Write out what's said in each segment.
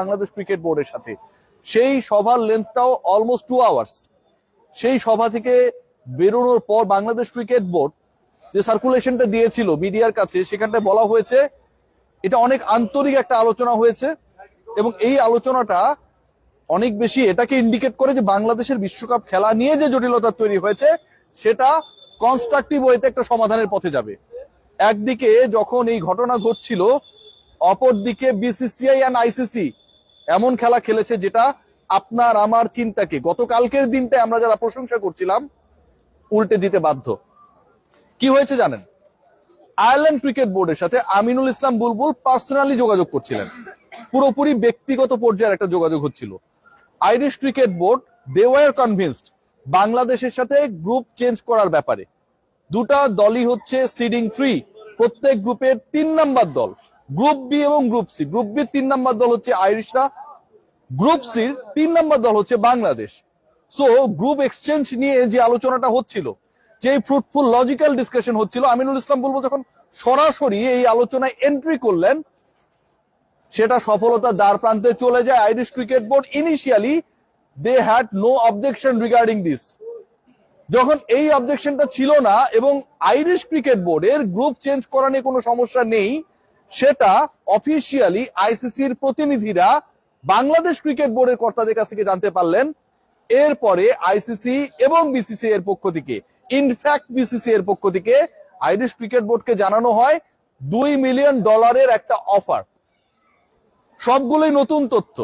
Bangladesh cricket বোর্ডের সাথে। সেই সভার লেন্থটাও অলমোস্ট টু আওয়ার্স সেই সভা থেকে বেরোনোর পর বাংলাদেশ ক্রিকেট বোর্ড যে সার্কুলেশনটা দিয়েছিল মিডিয়ার কাছে, সেখানটায় বলা হয়েছে, এটা অনেক আন্তরিক একটা আলোচনা হয়েছে এবং এই আলোচনাটা অনেক বেশি এটাকে ইন্ডিকেট করে যে বাংলাদেশের বিশ্বকাপ খেলা নিয়ে যে জটিলতা তৈরি হয়েছে, সেটা কনস্ট্রাকটিভ ওয়েতে একটা সমাধানের পথে যাবে। একদিকে যখন এই ঘটনা ঘটছিল, অপরদিকে বিসিসিআই অ্যান্ড আইসিসি এমন খেলা খেলেছে যেটা আপনার, আমার চিন্তাকে, গতকালকের দিনটায় আমরা যারা প্রশংসা করছিলাম, উল্টে দিতে বাধ্য। কি হয়েছে জানেন? আয়ারল্যান্ড ক্রিকেট বোর্ডের সাথে আমিনুল ইসলাম বুলবুল পার্সোনালি যোগাযোগ করছিলেন। পুরোপুরি ব্যক্তিগত পর্যায়ের একটা যোগাযোগ হচ্ছিল। Irish cricket board they were convinced বাংলাদেশের সাথে গ্রুপ চেঞ্জ করার ব্যাপারে। দুটা দলই হচ্ছে সিডিং থ্রি প্রত্যেক গ্রুপের তিন নাম্বার দল। গ্রুপ বি এবং গ্রুপ সি গ্রুপ বি তিন নাম্বার দল হচ্ছে আইরিশরা। গ্রুপ সির তিন নাম্বার দল হচ্ছে বাংলাদেশ। সো গ্রুপ এক্সচেঞ্জ নিয়ে যে আলোচনাটা হচ্ছিল যে ফ্রুটফুল লজিক্যাল ডিসকাশন হচ্ছিল, আমিনুল ইসলাম বলব যখন সরাসরি এই আলোচনায় এন্ট্রি করলেন, সেটা সফলতা দ্বার প্রান্তে চলে যায় Irish cricket board. Initially they had no objection regarding this যখন এই অবজেকশনটা ছিল না এবং আইরিশ ক্রিকেট বোর্ডের গ্রুপ চেঞ্জ করা নিয়ে কোনো সমস্যা নেই সেটা অফিসিয়ালি আইসিসির প্রতিনিধিরা বাংলাদেশ ক্রিকেট বোর্ডের কর্তাদের কাছ থেকে জানতে পারলেন। এরপরে আইসিসি এবং বিসিসি এর পক্ষ থেকে ইনফ্যাক্ট বিসিসি এর পক্ষ থেকে আইরিশ ক্রিকেট বোর্ডকে জানানো হয়, দুই মিলিয়ন ডলারের একটা অফার সবগুলোই নতুন তথ্য।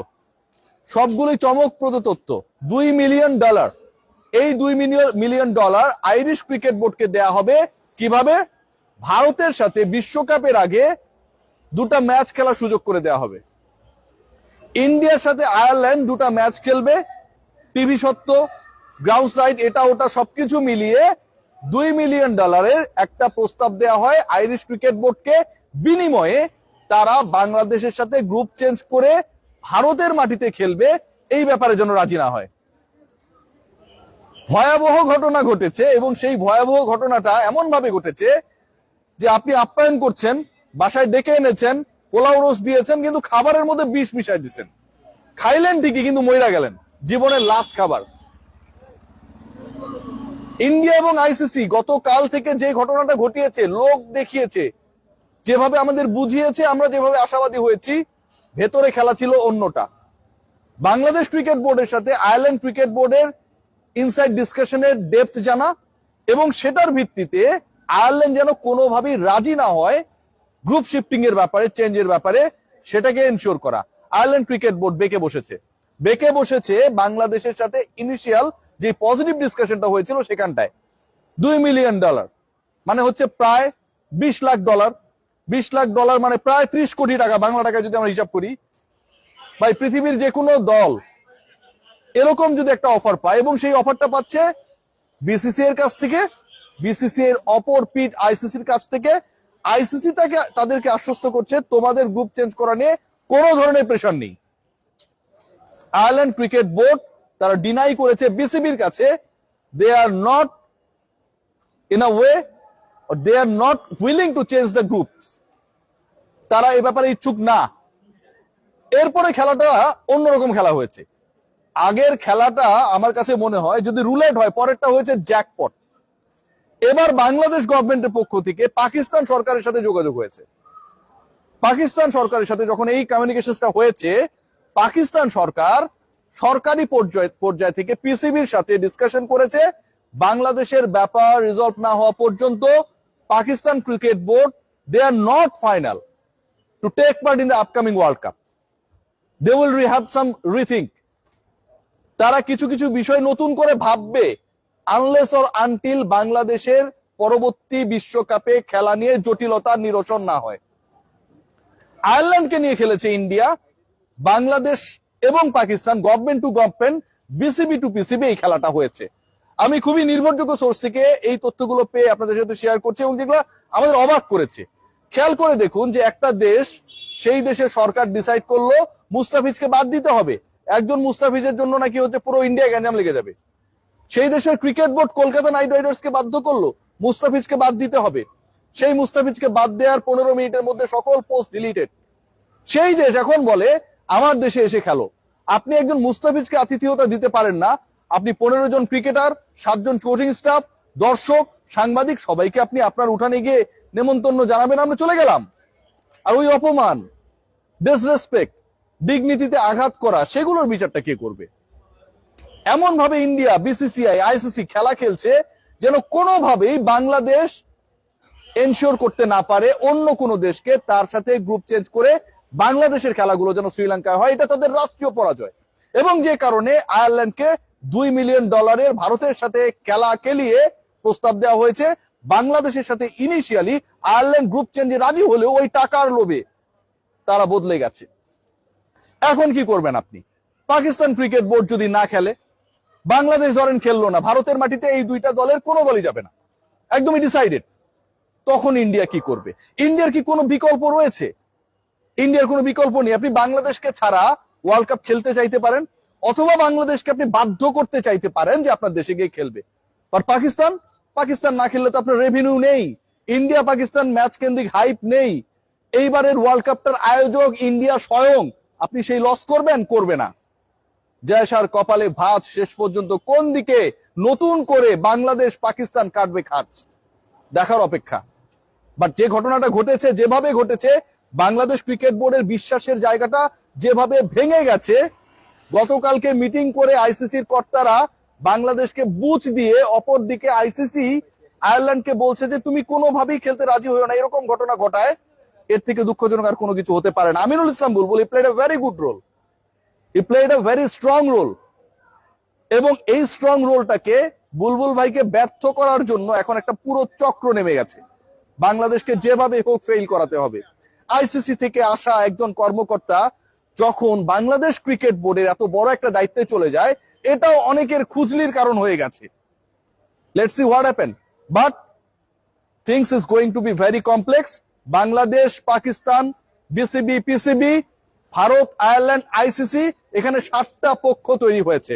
সবগুলোই চমকপ্রদ তথ্য। দুই মিলিয়ন ডলার এই দুই million million dollar Irish cricket বোর্ডকে দেয়া হবে কীভাবে? ভারতের সাথে বিশ্বকাপের আগে দুটা ম্যাচ খেলার সুযোগ করে দেয়া হবে। ইন্ডিয়ার সাথে আয়ারল্যান্ড দুটা ম্যাচ খেলবে। টিভি সত্ত্ব গ্রাউন্ড রাইট এটা ওটা সবকিছু মিলিয়ে দুই মিলিয়ন ডলারের একটা প্রস্তাব দেওয়া হয় আইরিশ ক্রিকেট বোর্ডকে বিনিময়ে তারা বাংলাদেশের সাথে গ্রুপ চেঞ্জ করে ভারতের মাটিতে খেলবে, এই ব্যাপারে যেন রাজি না হয়। ভয়াবহ ঘটনা ঘটেছে এবং সেই ভয়াবহ ঘটনাটা এমন ভাবে ঘটেছে যে আপনি আপ্যায়ন করছেন বাসায় ডেকে এনেছেন, পোলাও রোজ দিয়েছেন, কিন্তু খাবারের মধ্যে বিষ মিশাই দিচ্ছেন খাইলেন ঠিকই, কিন্তু মইরা গেলেন। জীবনের লাস্ট খাবার। ইন্ডিয়া এবং আইসিসি গতকাল থেকে যে ঘটনাটা ঘটিয়েছে, লোক দেখিয়েছে, যেভাবে আমাদের বুঝিয়েছে, আমরা যেভাবে আশাবাদী হয়েছি, ভেতরে খেলা ছিল অন্যটা। বাংলাদেশ ক্রিকেট বোর্ডের সাথে আয়ারল্যান্ড ক্রিকেট বোর্ডের ইনসাইড ডিসকাশনের ডেপথ জানা, এবং সেটার ভিত্তিতে আয়ারল্যান্ড যেন কোনোভাবেই রাজি না হয় গ্রুপ শিফটিং এর ব্যাপারে চেঞ্জের ব্যাপারে সেটাকে এনশিওর করা। আয়ারল্যান্ড ক্রিকেট বোর্ড বেঁকে বসেছে। বেঁকে বসেছে বাংলাদেশের সাথে ইনিশিয়াল যে পজিটিভ ডিসকাশনটা হয়েছিল সেখানটায়। দুই মিলিয়ন ডলার মানে হচ্ছে প্রায় বিশ লাখ ডলার বিশ লাখ ডলার মানে প্রায় ত্রিশ কোটি টাকা, বাংলা টাকা যদি আমরা হিসাব করি। ভাই, পৃথিবীর যে কোনো দল এরকম যদি একটা অফার পায় এবং সেই অফারটা পাচ্ছে বিসিসি এর কাছ থেকে বিসিসি এর অপর পিট আইসিসির কাছ থেকে আইসিসি তাকে তাদেরকে আশ্বস্ত করছে, তোমাদের গ্রুপ চেঞ্জ করা নিয়ে কোনো ধরনের প্রেশার নেই। আয়ারল্যান্ড ক্রিকেট বোর্ড তারা ডিনাই করেছে বিসিবির কাছে they are not in a way they are not willing to change the groups তারা এ ব্যাপারে ইচ্ছুক না। এরপরে খেলাটা অন্যরকম খেলা হয়েছে। আগের খেলাটা আমার কাছে মনে হয় যদি রুলেট হয়, পরেরটা হয়েছে জ্যাকপট এবার বাংলাদেশ গভর্নমেন্টের পক্ষ থেকে পাকিস্তান সরকারের সাথে যোগাযোগ হয়েছে। পাকিস্তান সরকারের সাথে যখন এই কমিউনিকেশনটা হয়েছে, পাকিস্তান সরকার সরকারি পর্যায় পর্যায় থেকে পিসিবির সাথে ডিসকাশন করেছে। বাংলাদেশের ব্যাপার রিজলভ না হওয়া পর্যন্ত Pakistan cricket board they are not final to take part in the upcoming world cup they will rehave some rethink তারা কিছু কিছু বিষয় নতুন করে ভাববে। আনলেস অর আনটিল বাংলাদেশের পরবর্তী বিশ্বকাপে খেলা নিয়ে জটিলতা নিরসন না হয়। আয়ারল্যান্ডকে নিয়ে খেলেছে ইন্ডিয়া, বাংলাদেশ এবং Pakistan government to government BCB to PCB এই খেলাটা হয়েছে। আমি খুবই নির্ভরযোগ্য সোর্স থেকে এই তথ্যগুলো পেয়ে আপনাদের সাথে শেয়ার করছি এবং যেগুলো আমাদের অবাক করেছে। খেয়াল করে দেখুন যে একটা দেশ, সেই দেশের সরকার ডিসাইড করল মুস্তাফিজকে বাদ দিতে হবে। একজন মুস্তাফিজের জন্য নাকি হচ্ছে পুরো ইন্ডিয়া গ্যাঞ্জাম লেগে যাবে। সেই দেশের ক্রিকেট বোর্ড কলকাতা নাইট রাইডার্সকে বাধ্য করল, মুস্তাফিজকে বাদ দিতে হবে। সেই মুস্তাফিজকে বাদ দেওয়ার পনেরো মিনিটের মধ্যে সকল পোস্ট ডিলিটেড সেই দেশ এখন বলে, আমার দেশে এসে খেলো। আপনি একজন মুস্তাফিজকে আতিথেয়তা দিতে পারেন না। আপনি পনেরো জন ক্রিকেটার সাতজন কোচিং স্টাফ দর্শক, সাংবাদিক, সবাইকে আপনি আপনার উঠানে গিয়ে নেমন্তন্ন জানাবেন। আমরা চলে গেলাম। আর ওই অপমান ডিসরেসপেক্ট ডিগনিটিতে আঘাত করা, সেগুলোর বিচারটা কে করবে? এমন ভাবে ইন্ডিয়া বিসিসিআই আইসিসি খেলা খেলছে যেন কোনোভাবেই বাংলাদেশ এনশিওর করতে না পারে অন্য কোনো দেশকে তার সাথে গ্রুপ চেঞ্জ করে বাংলাদেশের খেলাগুলো যেন শ্রীলঙ্কায় হয়। এটা তাদের রাষ্ট্রীয় পরাজয়। এবং যে কারণে আয়ারল্যান্ডকে দুই মিলিয়ন ডলারের ভারতের সাথে খেলা খেলিয়ে প্রস্তাব দেওয়া হয়েছে। বাংলাদেশের সাথে ইনিশিয়ালি আয়ারল্যান্ড গ্রুপ চেঞ্জে রাজি হলেও ওই টাকার লোভে তারা বদলে গেছে। এখন কি করবেন আপনি? পাকিস্তান ক্রিকেট বোর্ড যদি না খেলে বাংলাদেশ ধরেন খেললো না, ভারতের মাটিতে এই দুইটা দলের কোনো দলই যাবে না। একদমই ডিসাইডেড তখন ইন্ডিয়া কি করবে? ইন্ডিয়ার কি কোনো বিকল্প রয়েছে? ইন্ডিয়ার কোনো বিকল্প নেই। আপনি বাংলাদেশকে ছাড়া ওয়ার্ল্ড কাপ খেলতে চাইতে পারেন, অথবা বাংলাদেশকে আপনি বাধ্য করতে চাইতে পারেন যে আপনার দেশে গিয়ে খেলবে। আর পাকিস্তান? পাকিস্তান না খেললে তো আপনার রেভিনিউ নেই। ইন্ডিয়া, পাকিস্তান ম্যাচ কেন্দ্রিক হাইপ নেই। এইবারের ওয়ার্ল্ড কাপটার আয়োজক ইন্ডিয়া স্বয়ং। আপনি সেই লস করবেন, করবে না। জয়সার কপালে ভাত শেষ পর্যন্ত কোন দিকে নতুন করে বাংলাদেশ পাকিস্তান কাটবে খাচ দেখার অপেক্ষা। বাট যে ঘটনাটা ঘটেছে, যেভাবে ঘটেছে, বাংলাদেশ ক্রিকেট বোর্ডের বিশ্বাসের জায়গাটা যেভাবে ভেঙে গেছে, গতকালকে মিটিং করে আইসিসির কর্তারা বাংলাদেশকে বুচ দিয়ে অপর দিকে আইসিসি আয়ারল্যান্ডকে বলছে যে, তুমি কোনোভাবেই খেলতে রাজি হয়েও না। এরকম ঘটনা ঘটায়, এর থেকে দুঃখজনক আর কোনো কিছু হতে পারে না। Aminul Islam Bulbul he played a very good role he played a very strong role এবং এই স্ট্রং রোলটাকে বুলবুল ভাইকে ব্যর্থ করার জন্য এখন একটা পুরো চক্র নেমে গেছে। বাংলাদেশকে যেভাবে হোক ফেল করাতে হবে। আইসিসি থেকে আসা একজন কর্মকর্তা যখন বাংলাদেশ ক্রিকেট বোর্ডের এত বড় একটা দায়িত্বে চলে যায়, এটাও অনেকের খুজলির কারণ হয়ে গেছে। Let's what happen but things is going to be very complex Bangladesh, Pakistan BCB PCB Bharat, Ireland, ICC এখানে সাতটা পক্ষ তৈরি হয়েছে।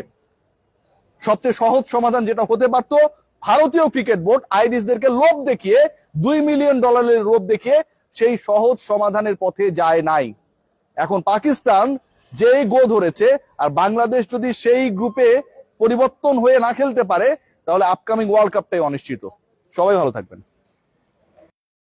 সবচেয়ে সহজ সমাধান যেটা হতে পারতো, ভারতীয় ক্রিকেট বোর্ড আইরিশদেরকে লোভ দেখিয়ে, দুই মিলিয়ন ডলারের লোভ দেখিয়ে সেই সহজ সমাধানের পথে যায় নাই। এখন পাকিস্তান যেই গো ধরেছে, আর বাংলাদেশ যদি সেই গ্রুপে পরিবর্তন হয়ে না খেলতে পারে, তাহলে আপকামিং ওয়ার্ল্ড কাপটাই অনিশ্চিত। সবাই ভালো থাকবেন।